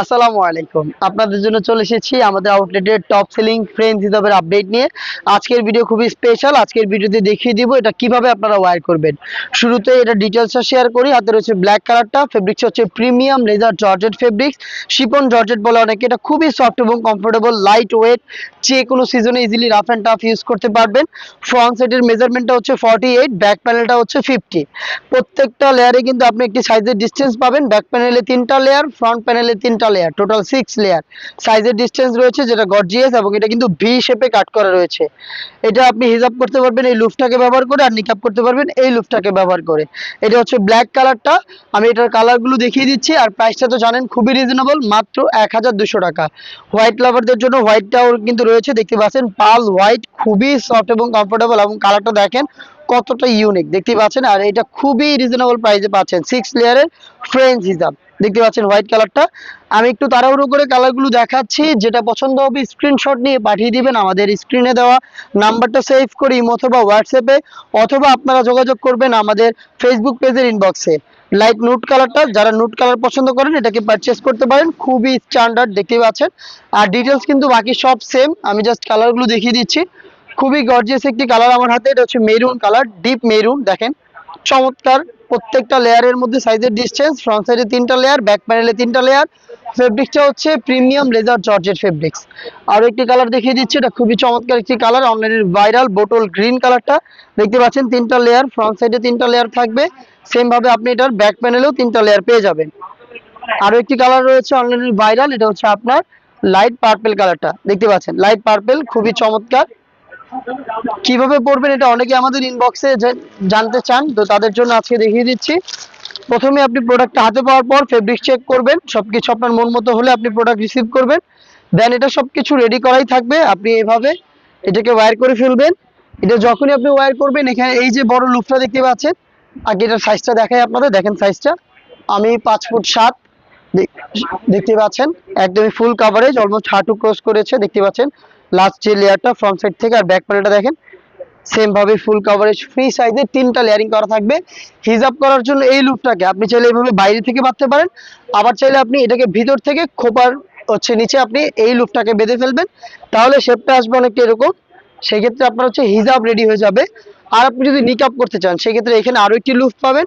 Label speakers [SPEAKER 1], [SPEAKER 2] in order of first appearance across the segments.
[SPEAKER 1] আসসালামু আলাইকুম। আপনাদের জন্য চলে এসেছি আমাদের আউটলেটের টপ সেলিং ফ্রেন্ড হিসাবের আপডেট নিয়ে। আজকের ভিডিও খুবই স্পেশাল আজকের ভিডিওতে দেখিয়ে দিব এটা কীভাবে আপনারা ওয়্যার করবেন। শুরুতে এটা ডিটেলসটা শেয়ার করি। হাতে রয়েছে ব্ল্যাক কালারটা ফেব্রিক্স হচ্ছে premium laser georgette fabrics chiffon georgette বলে অনেকে। এটা খুবই সফট এবং কমফোর্টেবল লাইট ওয়েট যে কোনো সিজনে easily rough and tough use করতে পারবেন। ফ্রন্ট সাইডের মেজারমেন্টটা হচ্ছে ফর্টি এইট ব্যাক প্যানেলটা হচ্ছে ফিফটি প্রত্যেকটা লেয়ারে কিন্তু আপনি একটি সাইজের ডিস্টেন্স পাবেন। ব্যাক প্যানেলে তিনটা লেয়ার ফ্রন্ট প্যানেলে তিনটা লেয়ার টোটাল সিক্স লেয়ার সাইজের ডিস্টেন্স রয়েছে যেটা গর্জিয়াস এবং এটা কিন্তু ভি শেপে কাট করা রয়েছে। এটা আপনি হিজাব করতে পারবেন এই লুফটাকে ব্যবহার করে আর নিকাপ করতে পারবেন এই লুফটাকে ব্যবহার করে। এটা হচ্ছে ব্ল্যাক কালারটা আমি এটার কালারগুলো দেখিয়ে দিচ্ছি আর প্রাইসটা তো জানেন খুবই রিজনেবল মাত্র এক হাজার দুশো টাকা। হোয়াইট লাভারদের জন্য হোয়াইটটাও কিন্তু রয়েছে। দেখতে পাচ্ছেন পাল হোয়াইট খুবই সফট এবং কমফোর্টেবল এবং কালারটা দেখেন কতটা ইউনিক দেখতে পাচ্ছেন? আর এটা খুবই রিজনেবল প্রাইসে পাচ্ছেন। সিক্স লেয়ারের ফ্রেঞ্চ হিসাব দেখতে পাচ্ছেন হোয়াইট কালারটা আমি একটু তাড়াহুড়ো করে কালারগুলো দেখাচ্ছি। যেটা পছন্দ হবে স্ক্রিনশট নিয়ে পাঠিয়ে দিবেন। আমাদের স্ক্রিনে দেওয়া নাম্বারটা সেভ করি অথবা হোয়াটসঅ্যাপে অথবা আপনারা যোগাযোগ করবেন আমাদের ফেসবুক পেজের ইনবক্সে লাইট নুট কালারটা যারা নুট কালার পছন্দ করেন, এটাকে পারচেস করতে পারেন। খুবই স্ট্যান্ডার্ড দেখতে পাচ্ছেন। আর ডিটেলস কিন্তু বাকি সব সেম আমি জাস্ট কালারগুলো দেখিয়ে দিচ্ছি। খুবই গর্জিয়াস একটি কালার আমার হাতে, এটা হচ্ছে মেরুন কালার ডিপ মেরুন দেখেন। চমৎকার প্রত্যেকটা লেয়ারের মধ্যে সাইজের ডিসটেন্স ফ্রন্ট সাইডে তিনটা লেয়ার ব্যাক প্যানেলে তিনটা লেয়ার ফেব্রিক্সটা হচ্ছে প্রিমিয়াম লেজার জর্জেট ফেব্রিক্স আরও একটি কালার দেখিয়ে দিচ্ছি, এটা খুবই চমৎকার একটি কালার অনলাইনের ভাইরাল বোটল গ্রিন কালারটা দেখতে পাচ্ছেন, তিনটা লেয়ার ফ্রন্ট সাইডে তিনটা লেয়ার থাকবে। সেমভাবে আপনি এটার ব্যাক প্যানেলেও তিনটা লেয়ার পেয়ে যাবেন। আরও একটি কালার রয়েছে অনলাইনের ভাইরাল এটা হচ্ছে আপনার লাইট পার্পেল কালারটা দেখতে পাচ্ছেন লাইট পার্পেল খুবই চমৎকার। কীভাবে পড়বেন এটা অনেকে আমাদের ইনবক্সে জানতে চান, তো তাদের জন্য আজকে দেখিয়ে দিচ্ছি। প্রথমে আপনি প্রোডাক্টটা হাতে পাওয়ার পর ফেব্রিক চেক করবেন, সবকিছু আপনার মন মতো হলে আপনি প্রোডাক্ট রিসিভ করবেন। দেন এটা সবকিছু রেডি করাই থাকবে, আপনি এভাবে এটাকে ওয়্যার করে ফেলবেন। এটা যখনই আপনি ওয়্যার করবেন, এখানে এই যে বড় লুপটা দেখতে পাচ্ছেন, আগে এটার সাইজটা দেখাই আপনাদের, দেখেন সাইজটা আমি পাঁচ ফুট সাত দেখতে পাচ্ছেন, একদমই ফুল কাভারেজ অলমোস্ট হাঁটু ক্রস করেছে, দেখতে পাচ্ছেন। লাস্ট যে লেয়ারটা ফ্রন্ট সাইড থেকে আর ব্যাক প্যানেলটা দেখেন সেম ভাবে ফুল কভারেজ ফ্রি সাইজে তিনটা লেয়ারিং করা থাকবে। হিজাব করার জন্য এই লুপটাকে আপনি চাইলে এইভাবে বাইরে থেকে বাঁধতে পারেন, আবার চাইলে আপনি এটাকে ভিতর থেকে খোপার হচ্ছে নিচে আপনি এই লুপটাকে বেঁধে ফেলবেন, তাহলে শেপটা আসবে অনেকটা এরকম। সেক্ষেত্রে আপনার হচ্ছে হিজাব রেডি হয়ে যাবে। আর আপনি যদি নিকাপ করতে চান, সেক্ষেত্রে এখানে আরও একটি লুপ পাবেন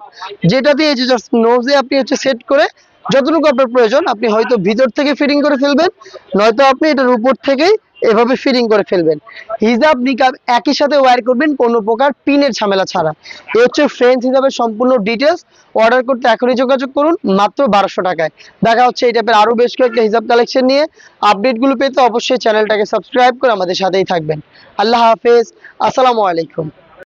[SPEAKER 1] যেটা দিয়ে এই যে জাস্ট নোজে আপনি হচ্ছে সেট করে যতটুকু আপনার প্রয়োজন, আপনি হয়তো ভিতর থেকে ফিটিং করে ফেলবেন, নয়তো আপনি এটার উপর থেকেই এভাবে ফিটিং করে ফেলবেন। হিজাব, নিকাব একই সাথে ওয়ার করবেন, কোনো প্রকার পিনের ঝামেলা ছাড়া। এ হচ্ছে ফ্রেন্স হিসাবে সম্পূর্ণ ডিটেলস অর্ডার করতে এখনই যোগাযোগ করুন, মাত্র বারোশো টাকায়। দেখা হচ্ছে এই টাইপের আরও বেশ কয়েকটা হিজাব কালেকশন নিয়ে। আপডেটগুলো পেতে অবশ্যই চ্যানেলটাকে সাবস্ক্রাইব করে আমাদের সাথেই থাকবেন। আল্লাহ হাফেজ। আসসালামু আলাইকুম।